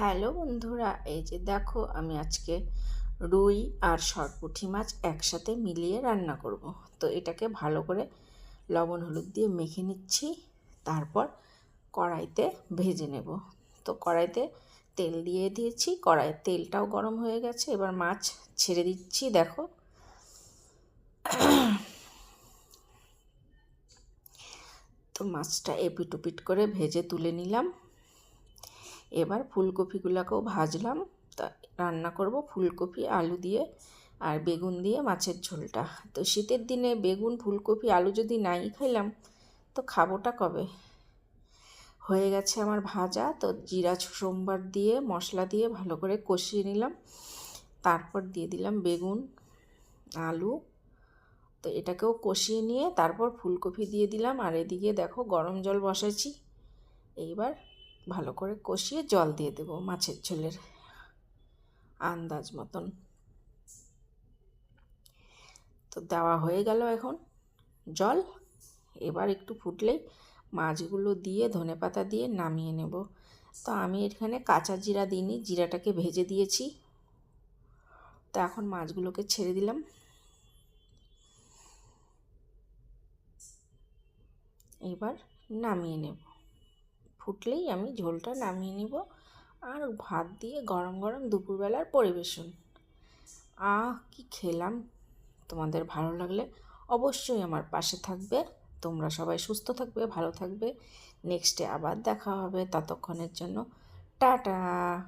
Hello বন্ধুরা, এই যে দেখো আমি আজকে রুই আর সরপুঁটি মাছ একসাথে মিলিয়ে রান্না করব। তো এটাকে ভালো করে লবণ হলুদ দিয়ে মেখে নিচ্ছি, তারপর কড়াইতে ভেজে নেব। তো কড়াইতে তেল দিয়ে দিয়েছি কড়াইয়ের তেলটাও গরম হয়ে গেছে, এবার মাছ ছেড়ে দিচ্ছি, দেখো। তো মাছটা এপিট ওপিট করে ভেজে তুলে নিলাম। এবার ফুলকপিগুলোকেও ভাজলাম। তা রান্না করব ফুলকপি, আলু দিয়ে আর বেগুন দিয়ে মাছের ঝোলটা। তো শীতের দিনে বেগুন, ফুলকপি, আলু যদি নাই খাইলাম, তো খাবোটা কবে? হয়ে গেছে আমার ভাজা। তো জিরা সোমবার দিয়ে মশলা দিয়ে ভালো করে কষিয়ে নিলাম। তারপর দিয়ে দিলাম বেগুন, আলু। তো এটাকেও কষিয়ে নিয়ে তারপর ফুলকপি দিয়ে দিলাম। আর এদিকে দেখো গরম জল বসাইছি। এইবার ভালো করে কষিয়ে জল দিয়ে দেবো মাছের ঝোলের আন্দাজ মতন। তো দেওয়া হয়ে গেল এখন জল। এবার একটু ফুটলেই মাছগুলো দিয়ে ধনে পাতা দিয়ে নামিয়ে নেব। তো আমি এখানে কাঁচা জিরা দিইনি, জিরাটাকে ভেজে দিয়েছি। তো এখন মাছগুলোকে ছেড়ে দিলাম। এবার নামিয়ে নেব। ফুটলেই আমি ঝোলটা নামিয়ে নিব আর ভাত দিয়ে গরম গরম দুপুরবেলার পরিবেশন। আহ, কি খেলাম। তোমাদের ভালো লাগলে অবশ্যই আমার পাশে থাকবে। তোমরা সবাই সুস্থ থাকবে, ভালো থাকবে। নেক্সটে আবার দেখা হবে। ততক্ষণের জন্য টাটা।